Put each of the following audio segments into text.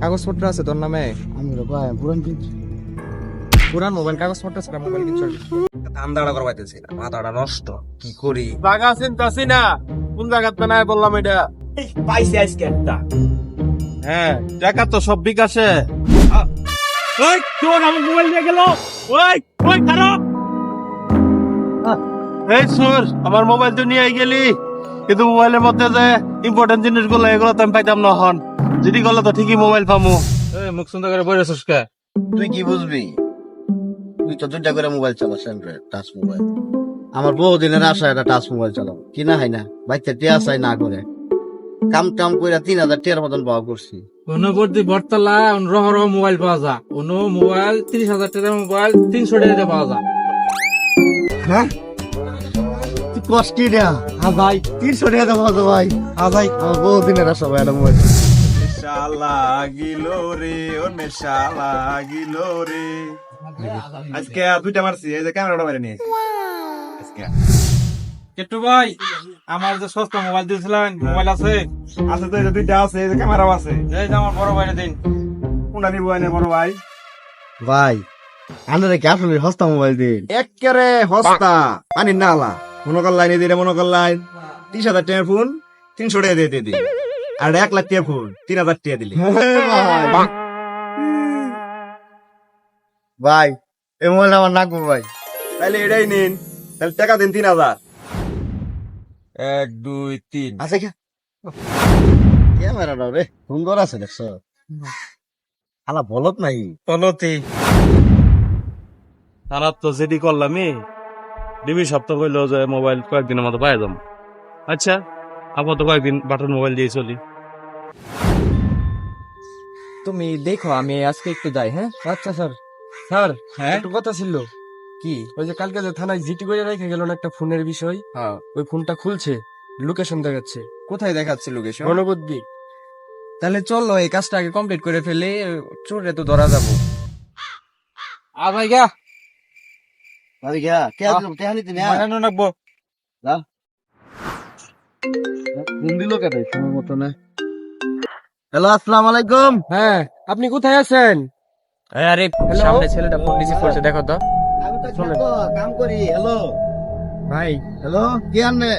কাগজপত্র আছে তোর নামে? আমি রে পুরান পুরান মোবাইল কাগজপত্র আছে মোবাইল কিনছো ধান্দাটা করবাইতেছি না মাথাটা নষ্ট কি করি? জায়গা চিন্তাছি না কোন জায়গাতে নাই বললাম এটা। পাইছি আজকে একটা। হ্যাঁ টাকা তো সব বিকাশে। ওই তোর আমার মোবাইল নিয়ে গেল? ওই ওই খারাপ এই সুর আমার মোবাইল তো নিয়ে গেলি কিন্তু মোবাইলের মধ্যে যে ইম্পর্টেন্ট জিনিসগুলো এগুলো তো আমি পাইতাম না হন যদি গেলে তো ঠিকই মোবাইল পামু। এই মুখ সুন্দর করে বই রেছিস কে? তুই কি বুঝবি? তুই তো দুইটা করে মোবাইল চালাস অ্যান্ড্রয়েড টাচ মোবাইল আমার বহুদিনের আশা এটা টাচ মোবাইল চালাবো কিনা হয় না বাইতে টিয়া চাই না করে। কাম টাম করে তিন হাজার টিয়ার মতন পাওয়া করছি। অনুবর্তী বটতলা রহ রহ মোবাইল পাওয়া যায় অন্য মোবাইল ত্রিশ হাজার টাকার মোবাইল তিনশো টাকা পাওয়া যায় তুই কষ্টি না? হ্যাঁ ভাই তিনশো টাকা দেবো তো ভাই। হ্যাঁ ভাই আমার বহুদিনের আশা ভাই এটা মোবাইল নেশা লাগিল রে ও নেশা লাগিল রে। আজকে দুইটা মারছি এই যে ক্যামেরাটা মেরে নিয়েছি। আজকে। কেটু ভাই আমার যে সস্তা মোবাইল দিয়েছিলেন মোবাইল আছে? আছে তো এই যে দুইটা আছে এই যে ক্যামেরাও আছে। এই যে আমার বড় ভাইরে দিন। কোনটা নিবো এনে বড় ভাই? ভাই আন্দারে কি আসলে সস্তা মোবাইল দিন? একেবারে হস্তা পানি নালা। মনে কর লাইনে দিয়ে মনে কর লাইন। তিরিশ হাজার টাকার ফোন তিনশো টাকা দিয়ে দিয়ে দিই আর এক লাখ টাকা ফোন তিন হাজার টিয়া দিলি। ভাই। এই মোবাইল আমার নাকবো ভাই। তাহলে এটাই নিন। তাহলে টাকা দিন তিন হাজার। এক দুই তিন। আছে কি? ক্যামেরাটা রে সুন্দর আছে দেখছ। আলা বলত নাই। পলতি তারা তো যেটি করলামই। ডিবি সপ্তাহ কইলো যে মোবাইল কয়েকদিনের মতো পাই যাম আচ্ছা। আপাতত কয়েকদিন বাটন মোবাইল দিয়ে চলি। তুমি দেখো আমি আজকে একটু যাই হ্যাঁ? আচ্ছা স্যার। স্যার হ্যাঁ? একটু কথা ছিল। কি? ওই যে কালকে যে থানায় জিটি করে রেখে গেল না একটা ফোনের বিষয়? হ্যাঁ। ওই ফোনটা খুলছে লোকেশন দেখাচ্ছে। কোথায় দেখাচ্ছে লোকেশন? গণবদ্বীপ তাহলে চলো এই কাজটা আগে কমপ্লিট করে ফেলে চোরে তো ধরা যাব। আ ভাই গা ভাবি গা কে টেহা নিতে না বানানো রাখব ফোন দিল কেটে সময় মতো না? হ্যালো আসসালামু আলাইকুম। হ্যাঁ আপনি কোথায় আছেন? আরে সামনে ছেলেটা ফোন রিসিভ করছে দেখো তো। আমি তো কাম করি হ্যালো। ভাই। হ্যালো কি আননে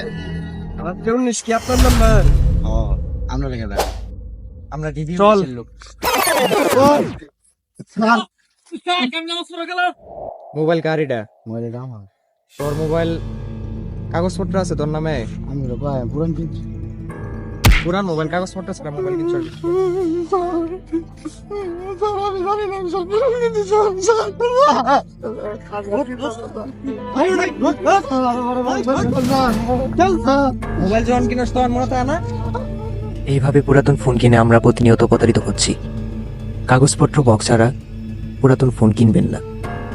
আমার উনিশ কি? আপনার নাম্বার? ও আমরা লেগে না আমরা রিভিউ চল। লোক। মোবাইল কার এটা? মোবাইল তোর মোবাইল কাগজপত্র আছে তোর নামে? আমি রে ভাই পুরান কিনছি। পুরান মোবাইল কাগজপত্র আছে না মোবাইল কিনছো মোবাইল যখন কিনস তখন মনে হয় না? এইভাবে পুরাতন ফোন কিনে আমরা প্রতিনিয়ত প্রতারিত হচ্ছি। কাগজপত্র বক্স ছাড়া পুরাতন ফোন কিনবেন না।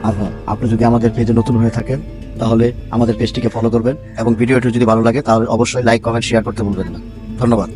আর হ্যাঁ, আপনি যদি আমাদের পেজে নতুন হয়ে থাকেন তাহলে আমাদের পেজটিকে ফলো করবেন এবং ভিডিওটি যদি ভালো লাগে তাহলে অবশ্যই লাইক কমেন্ট শেয়ার করতে ভুলবেন না। ধন্যবাদ।